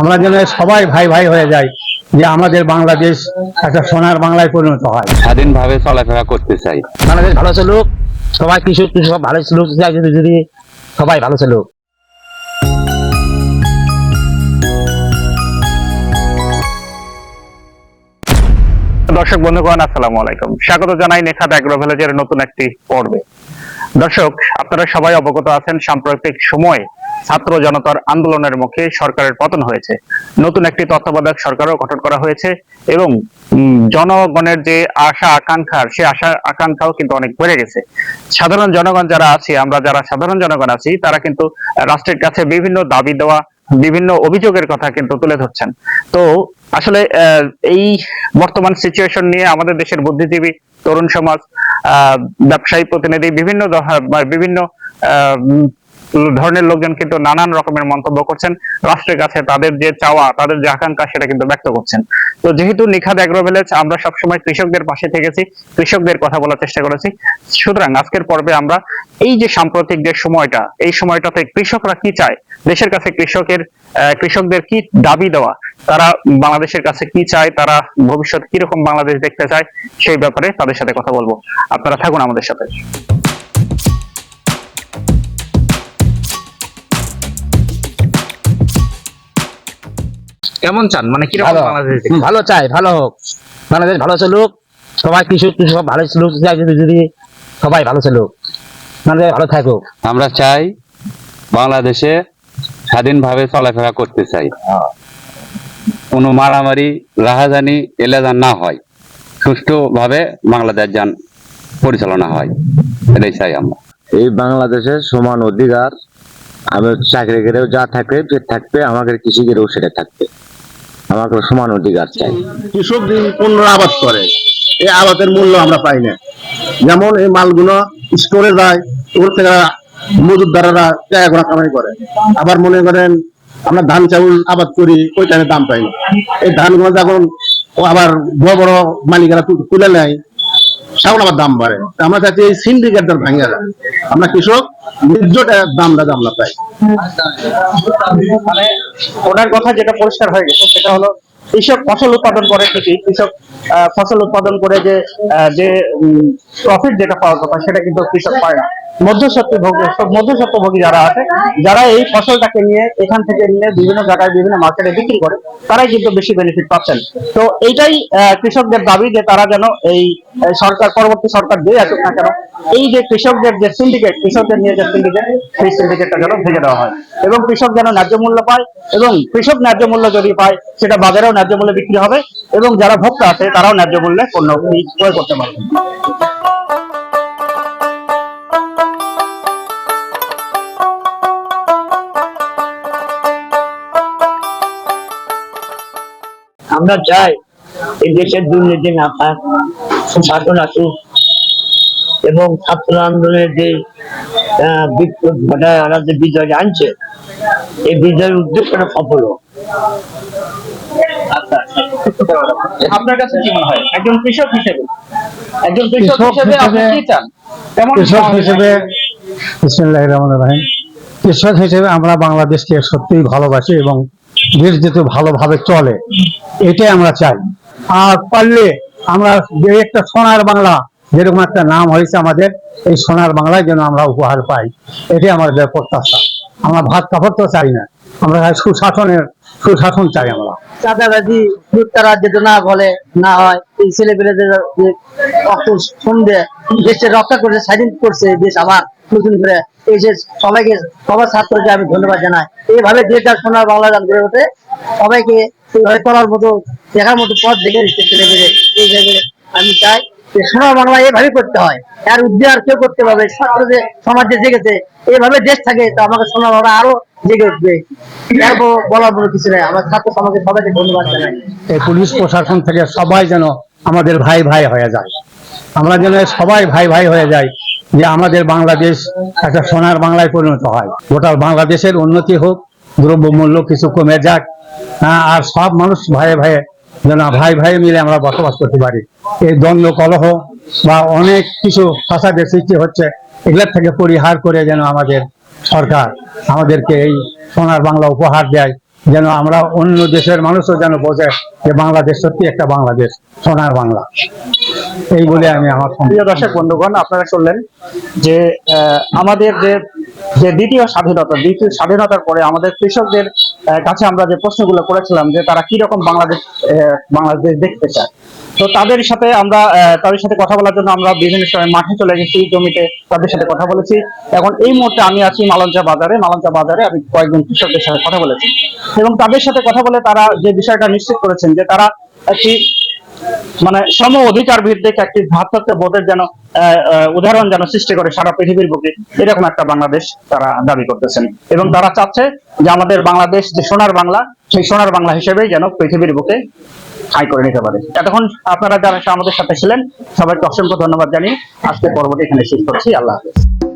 আমরা যেন সবাই ভাই ভাই হয়ে যাই যে আমাদের বাংলাদেশ একটা সোনার বাংলায় পরিণত হয়। স্বাধীনভাবে চলাফেরা করতে চাই। বাংলাদেশ ভালো চলুক সবাই কৃষক কৃষক ভালো চলুক যদি যদি সবাই ভালো চলুক। দর্শক বন্ধুগণ আসসালামু আলাইকুম। স্বাগত জানাই নেখাদ অ্যাগ্রো ভিলেজের নতুন একটি পর্বে। দর্শক, আপনারা সবাই অবগত আছেন, সাম্প্রতিক সময়ে ছাত্র জনতার আন্দোলনের মুখে সরকারের পতন হয়েছে। নতুন একটি তত্ত্বাবধায়ক সরকারও গঠন করা হয়েছে এবং জনগণের যে আশা, আকাঙ্ক্ষার, সে আশা, আকাঙ্ক্ষাও কিন্তু অনেক বেড়ে গেছে। সাধারণ জনগণ যারা আছি, আমরা যারা সাধারণ জনগণ আছি, তারা কিন্তু রাষ্ট্রের কাছে বিভিন্ন দাবি দেওয়া, বিভিন্ন অভিযোগের কথা কিন্তু তুলে ধরছেন। তো, আসলে এই বর্তমান সিচুয়েশন নিয়ে আমাদের দেশের বুদ্ধিজীবী তরুণ সমাজ ব্যবসায়ী প্রতিনিধি বিভিন্ন বিভিন্ন ধরনের লোকজন কিন্তু নানান রকমের মন্তব্য করছেন। রাষ্ট্রের কাছে তাদের যে চাওয়া, তাদের যে আকাঙ্ক্ষা, সেটা কিন্তু ব্যক্ত করছেন। তো যেহেতু নিখাদ অ্যাগ্রো ভিলেজ আমরা সবসময় কৃষকদের পাশে থেকেছি, কৃষকদের কথা বলার চেষ্টা করেছি। সুতরাং আজকের পর্বে আমরা এই যে সাম্প্রতিক যে সময়টা, এই সময়টাতে কৃষকরা কি চায়, দেশের কাছে কৃষকের কৃষকদের কি দাবি দেওয়া, তারা বাংলাদেশের কাছে কি চায়, তারা ভবিষ্যৎ কীরকম বাংলাদেশ দেখতে চায়, সেই ব্যাপারে তাদের সাথে কথা বলব। আপনারা থাকুন আমাদের সাথে। কেমন চান? মানে কীরকম ভালো। বাংলাদেশ ভালো চাই ভালো হোক। বাংলাদেশ ভালো চলুক সবাই কিছু কৃষক ভালো চলুক যদি যদি সবাই ভালো চলুক বাংলাদেশ ভালো থাকুক। আমরা চাই বাংলাদেশে স্বাধীনভাবে চলাফেরা করতে চাই। কোনো মারামারি রাহাজানি এলে যেন না হয় সুষ্ঠুভাবে বাংলাদেশ যান পরিচালনা হয় এটাই চাই আমরা। এই বাংলাদেশের সমান অধিকার আমি চাকরি করেও যা থাকবে, যে থাকবে, আমাদের কৃষি করেও সেটা থাকবে। আমাকে সমান অধিকার চাই। কৃষক দিন পণ্য আবাদ করে? এই আবাদের মূল্য আমরা পাই না। যেমন এই মালগুলো স্টোরে যায় ওর থেকে মজুদাররা টাকা গোড়া কামাই করে। আবার মনে করেন, আমরা ধান, চাউল আবাদ করি, ওই টাইমে দাম পাই না। এই ধানগুলো যখন আবার বড় বড় মালিকেরা তুলে নেয় সেগুলো আবার দাম বাড়ে। আমরা চাচ্ছি এই সিন্ডিকেট দর ভাঙিয়ে যায় আমরা কৃষক ন্যায্য দাম দাদা আমরা পাই মানে ওনার কথা যেটা পরিষ্কার হয়ে গেছে, সেটা হলো কৃষক ফসল উৎপাদন করে ঠিকই, কৃষক ফসল উৎপাদন করে যে যে প্রফিট যেটা পাওয়ার কথা সেটা কিন্তু কৃষক পায় না। মধ্যস্বত্ব ভোগী, মধ্যস্বত্বভোগী যারা আছে, যারা এই ফসলটাকে নিয়ে, এখান থেকে নিয়ে বিভিন্ন জায়গায় বিভিন্ন মার্কেটে বিক্রি করে, তারাই কিন্তু বেশি বেনিফিট পাচ্ছেন। তো এইটাই কৃষকদের দাবি যে তারা যেন এই সরকার, পরবর্তী সরকার যে আসুক না কেন, এই যে কৃষকদের যে সিন্ডিকেট কৃষকদের নিয়ে যে সিন্ডিকেট সেই সিন্ডিকেটটা যেন ভেঙে দেওয়া হয়। এবং কৃষক যেন ন্যায্য মূল্য পায়, এবং কৃষক ন্যায্য মূল্য যদি পায়, সেটা বাজারেও ন্যায্য মূল্যে বিক্রি হবে এবং যারা ভোক্তা আছে তারাও ন্যায্য মূল্যে পণ্য ক্রয় করতে পারবে। আমরা চাই এই দেশের দুর্নীতি না থাক সুশাসন আসুক এবং ছাত্র আন্দোলনের যে বিপ্লব ঘটায় ওরা যে বিজয় আনছে, এই বিজয়ের উদ্দেশ্যটা সফল হোক। আপনার কাছে কি মনে হয়? একজন কৃষক হিসেবে। একজন কৃষক হিসেবে আপনি কি চান? কৃষক হিসেবে বিসমিল্লাহির রহমানির রহিম। কৃষক হিসেবে আমরা বাংলাদেশকে সত্যিই ভালোবাসি এবং দেশ যাতে ভালোভাবে চলে এটাই আমরা চাই। আর পারলে আমরা যে একটা সোনার বাংলা যেরকম একটা নাম হয়েছে আমাদের এই সোনার বাংলায় যেন আমরা উপহার পাই। এটাই আমাদের প্রত্যাশা। আমরা ভাত কাপড় তো চাই না। আমরা সুশাসনের সুশাসন চাই আমরা। না বলে, না হয়, এই ছেলে পেলেদের সন্ধে রক্ষা স্বাধীন করছে দেশ আবার নতুন করে। সবাইকে, সবার ছাত্রকে আমি ধন্যবাদ জানাই। এইভাবে দেশটা সোনার বাংলা গান গড়ে ওঠে। সবাইকে করার মতো, দেখার মতো পথ দেখে দিচ্ছে ছেলে পেলে এই জায়গায় আমি চাই সোনার বাংলা এইভাবে করতে হয়। আর উদ্ধার কেউ করতে পারবে ছাত্র যে সমাজে জেগেছে। এইভাবে দেশ থাকে, তো আমাকে সোনার বাংলা আরও পুলিশ প্রশাসন থেকে সবাই যেন আমাদের ভাই ভাই হয়ে যায়। আমরা যেন সবাই ভাই ভাই হয়ে যে আমাদের বাংলাদেশ একটা সোনার বাংলায় পরিণত হয়। বাংলাদেশের উন্নতি হোক দ্রব্যমূল্য কিছু কমে যাক হ্যাঁ, আর সব মানুষ ভাই ভাই যেন ভাই ভাই মিলে আমরা বসবাস করতে পারি। এই দ্বন্দ্ব কলহ বা অনেক কিছু ফাসাদের সৃষ্টি হচ্ছে এগুলোর থেকে পরিহার করে যেন আমাদের সরকার আমাদেরকে এই সোনার বাংলা উপহার দেয়, যেন আমরা অন্য দেশের মানুষও যেন বোঝে যে বাংলাদেশ সত্যি একটা বাংলাদেশ, সোনার বাংলা। এই বলে আমি আমার প্রিয় দর্শক, বন্ধুগণ, আপনারা শুনলেন যে আমাদের যে যে দ্বিতীয় স্বাধীনতা, দ্বিতীয় স্বাধীনতার পরে আমাদের কৃষকদের কাছে আমরা যে প্রশ্নগুলো করেছিলাম যে তারা কি রকম বাংলাদেশ বাংলাদেশ দেখতে চায় তো তাদের সাথে আমরা তাদের সাথে কথা বলার জন্য আমরা বিভিন্ন সময় মাঠে চলে গেছি, জমিতে তাদের সাথে কথা বলেছি। এখন এই মুহূর্তে আমি আছি মালঞ্চা বাজারে। মালঞ্চা বাজারে আমি কয়েকজন কৃষকদের সাথে কথা বলেছি। এবং তাদের সাথে কথা বলে তারা যে বিষয়টা নিশ্চিত করেছেন যে তারা একটি মানে সম অধিকার ভিত্তিক একটি ভ্রাতৃত্ব বোধের যেন উদাহরণ যেন সৃষ্টি করে সারা পৃথিবীর বুকে, এরকম একটা বাংলাদেশ তারা দাবি করতেছেন। এবং তারা চাচ্ছে যে আমাদের বাংলাদেশ, যে সোনার বাংলা, সেই সোনার বাংলা হিসেবেই যেন পৃথিবীর বুকে ঠাঁই করে নিতে পারে। এতক্ষণ আপনারা যারা আমাদের সাথে ছিলেন, সবাইকে অসংখ্য ধন্যবাদ জানিয়ে আজকে পর্বটি এখানে শেষ করছি। আল্লাহ হাফেজ।